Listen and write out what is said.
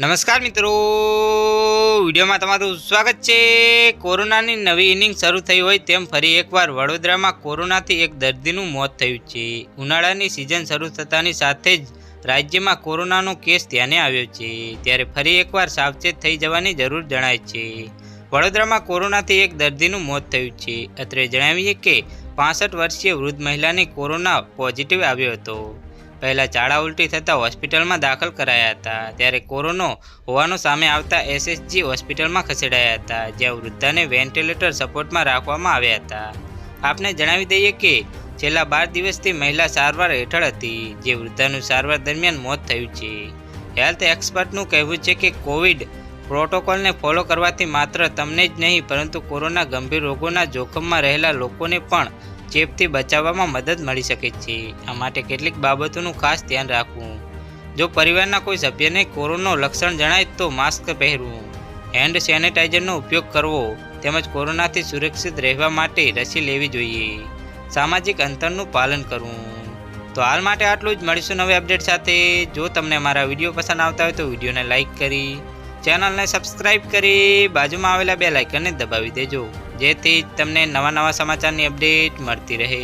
નમસ્કાર મિત્રો. વિડીયોમાં તમારું સ્વાગત છે. કોરોનાની નવી ઇનિંગ શરૂ થઈ હોય તેમ ફરી એકવાર વડોદરામાં કોરોનાથી એક દર્દીનું મોત થયું છે. ઉનાળાની સિઝન શરૂ થતાની સાથે જ રાજ્યમાં કોરોનાનો કેસ ધ્યાને આવ્યો છે. ત્યારે ફરી એકવાર સાવચેત થઈ જવાની જરૂર જણાય છે. વડોદરામાં કોરોનાથી એક દર્દીનું મોત થયું છે. અત્રે જણાવીએ કે પાસઠ વર્ષીય વૃદ્ધ મહિલાને કોરોના પોઝિટિવ આવ્યો હતો. પહેલાં ઝાડા ઉલટી થતાં હોસ્પિટલમાં દાખલ કરાયા હતા. ત્યારે કોરોનો હોવાનું સામે આવતા એસએસજી હોસ્પિટલમાં ખસેડાયા હતા, જ્યાં વૃદ્ધાને વેન્ટિલેટર સપોર્ટમાં રાખવામાં આવ્યા હતા. આપને જણાવી દઈએ કે છેલ્લા બાર દિવસથી મહિલા સારવાર હેઠળ હતી, જે વૃદ્ધાનું સારવાર દરમિયાન મોત થયું છે. હેલ્થ એક્સપર્ટનું કહેવું છે કે કોવિડ પ્રોટોકોલને ફોલો કરવાથી માત્ર તમને જ નહીં, પરંતુ કોરોના ગંભીર રોગોના જોખમમાં રહેલા લોકોને પણ ચેપથી બચાવવામાં મદદ મળી શકે છે. આ માટે કેટલીક બાબતોનું ખાસ ધ્યાન રાખવું. જો પરિવારના કોઈ સભ્યને કોરોનાનો લક્ષણ જણાય તો માસ્ક પહેરવું. હેન્ડ સેનિટાઈઝરનો ઉપયોગ કરવો તેમજ કોરોનાથી સુરક્ષિત રહેવા માટે રસી લેવી જોઈએ. સામાજિક અંતરનું પાલન કરવું. તો હાલ માટે આટલું જ. મળીશું નવી અપડેટ સાથે. જો તમને મારા વીડિયો પસંદ આવતા હોય તો વિડીયોને લાઇક કરી, ચેનલને સબસ્ક્રાઇબ કરી બાજુમાં આવેલા બે લાઇકનને દબાવી દેજો. જેથી તમને નવા નવા સમાચારની અપડેટ મળતી રહે.